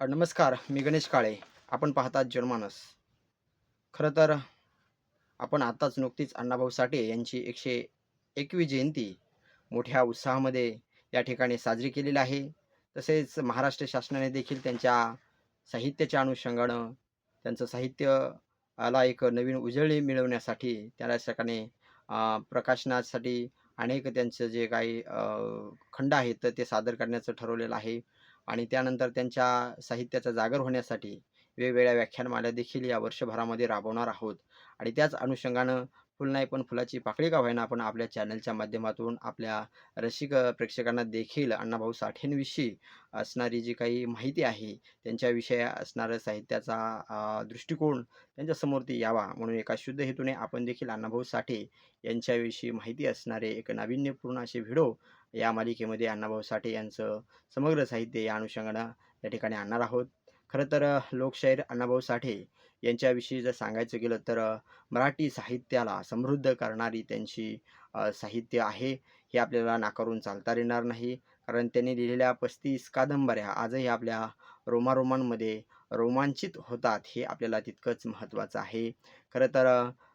नमस्कार मी गणेश काळे. आपण पाहतात जनमानस. खरं तर आपण आत्ताच नुकतीच अण्णाभाऊ साठे यांची एकशे एकवी जयंती मोठ्या उत्साहामध्ये या ठिकाणी साजरी केलेली आहे. तसेच महाराष्ट्र शासनाने देखील त्यांच्या साहित्याच्या अनुषंगानं त्यांचं साहित्याला एक नवीन उजळणी मिळवण्यासाठी त्या ठिकाणी प्रकाशनासाठी अनेक त्यांचं जे काही खंड आहेत तर ते सादर करण्याचं ठरवलेलं आहे. आणि त्यानंतर त्यांच्या साहित्याचा जागर होण्यासाठी वेगवेगळ्या व्याख्यानमाला देखील या वर्षभरामध्ये राबवणार आहोत. आणि त्याच अनुषंगानं फुल नाही पण फुलाची पाकळी का होईना आपण आपल्या चॅनलच्या माध्यमातून आपल्या रसिक प्रेक्षकांना देखील अण्णाभाऊ साठेंविषयी असणारी जी काही माहिती आहे त्यांच्याविषयी असणारं साहित्याचा दृष्टिकोन त्यांच्यासमोर ती यावा म्हणून एका शुद्ध हेतूने आपण देखील अण्णाभाऊ साठे यांच्याविषयी माहिती असणारे एक नाविन्यपूर्ण असे व्हिडिओ या मालिकेमध्ये अण्णाभाऊ साठे यांचं समग्र साहित्य या अनुषंगानं या ठिकाणी आणणार आहोत. खरं तर लोकशाहीर अण्णाभाऊ साठे यांच्याविषयी जर सांगायचं गेलं तर मराठी साहित्याला समृद्ध करणारी त्यांची साहित्य आहे. हे आपल्याला नाकारून चालता येणार नाही. कारण त्यांनी लिहिलेल्या पस्तीस कादंबऱ्या आजही आपल्या रोमारोमांमध्ये रोमांचित होतात हे आपल्याला तितकंच महत्त्वाचं आहे. खरं तर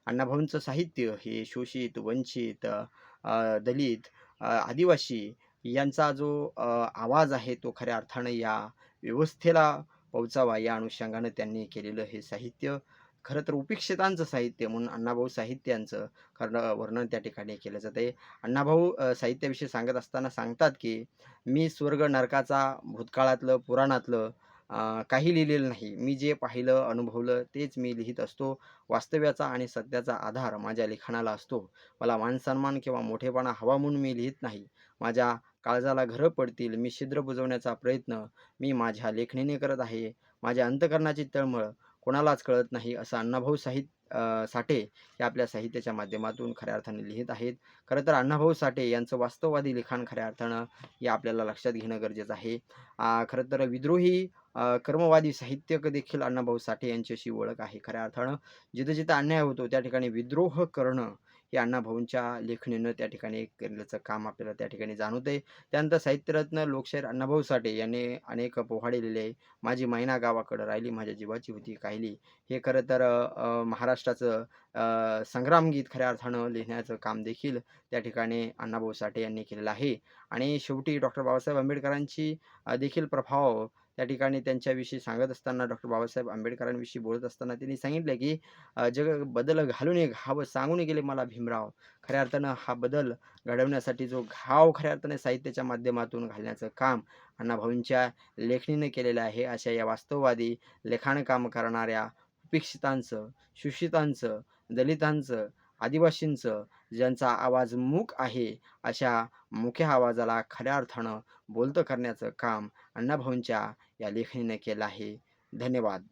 अण्णाभाऊंचं साहित्य हे शोषित वंचित दलित आदिवासी यांचा जो आवाज आहे तो खऱ्या अर्थानं या व्यवस्थेला पोहोचावा या अनुषंगानं त्यांनी केलेलं हे साहित्य खरं तर उपेक्षितांचं साहित्य म्हणून अण्णाभाऊ साहित्यांचं खरं वर्णन त्या ठिकाणी केलं जाते आहे. अण्णाभाऊ साहित्याविषयी सांगत असताना सांगतात की मी स्वर्ग नरकाचा भूतकाळातलं पुराणातलं काही लिहिलेलं नाही. मी जे पाहिलं अनुभवलं तेच मी लिहित असतो. वास्तव्याचा आणि सत्याचा आधार माझ्या लिखाणाला असतो. मला मानसन्मान किंवा मोठेपणा हवा म्हणून मी लिहित नाही. माझ्या काळजाला घरं पडतील मी छिद्र बुजवण्याचा प्रयत्न मी माझ्या लेखणीने करत आहे. माझ्या अंतकरणाची तळमळ कोणालाच कळत नाही असं अण्णाभाऊ साहित्य साठे हे आपल्या साहित्याच्या माध्यमातून खऱ्या अर्थाने लिहित आहेत. खरं तर अण्णाभाऊ साठे यांचं वास्तववादी लिखाण खऱ्या अर्थानं हे आपल्याला लक्षात घेणं गरजेचं आहे. खरं तर विद्रोही कर्मवादी साहित्यक देखील अण्णाभाऊ साठे यांच्याशी ओळख आहे खऱ्या अर्थानं. जिथं जिथं अन्याय होतो त्या ठिकाणी विद्रोह करणं हे अण्णाभाऊंच्या लेखणीनं त्या ठिकाणी केल्याचं काम आपल्याला त्या ठिकाणी जाणवतंय. त्यानंतर साहित्यरत्न लोकशाहीर अण्णाभाऊ साठे यांनी अनेक पोहाडे लिहिले. माझी मैना गावाकडं राहिली माझ्या जीवाची होती काहिली. हे खरं तर महाराष्ट्राचं संग्रामगीत खऱ्या अर्थानं लिहिण्याचं काम देखील त्या ठिकाणी अण्णाभाऊ साठे यांनी केलेलं आहे. आणि शेवटी डॉक्टर बाबासाहेब आंबेडकरांची देखील प्रभाव त्या ठिकाणी त्यांच्याविषयी सांगत असताना डॉक्टर बाबासाहेब आंबेडकरांविषयी बोलत असताना त्यांनी सांगितलं की जग बदल घालून ये घाव सांगून गेले मला भीमराव. खऱ्या अर्थानं हा बदल घडवण्यासाठी जो घाव खऱ्या अर्थाने साहित्याच्या माध्यमातून घालण्याचं काम अण्णाभाऊंच्या लेखणीने केलेलं आहे. अशा या वास्तववादी लेखाणकाम करणाऱ्या उपेक्षितांचं शोषितांचं दलितांचं आदिवासींचं ज्यांचा आवाज मूक आहे अशा मुख्य आवाजाला खऱ्या अर्थानं बोलतं करण्याचं काम अण्णाभाऊंच्या या लेखणीने केलं आहे. धन्यवाद.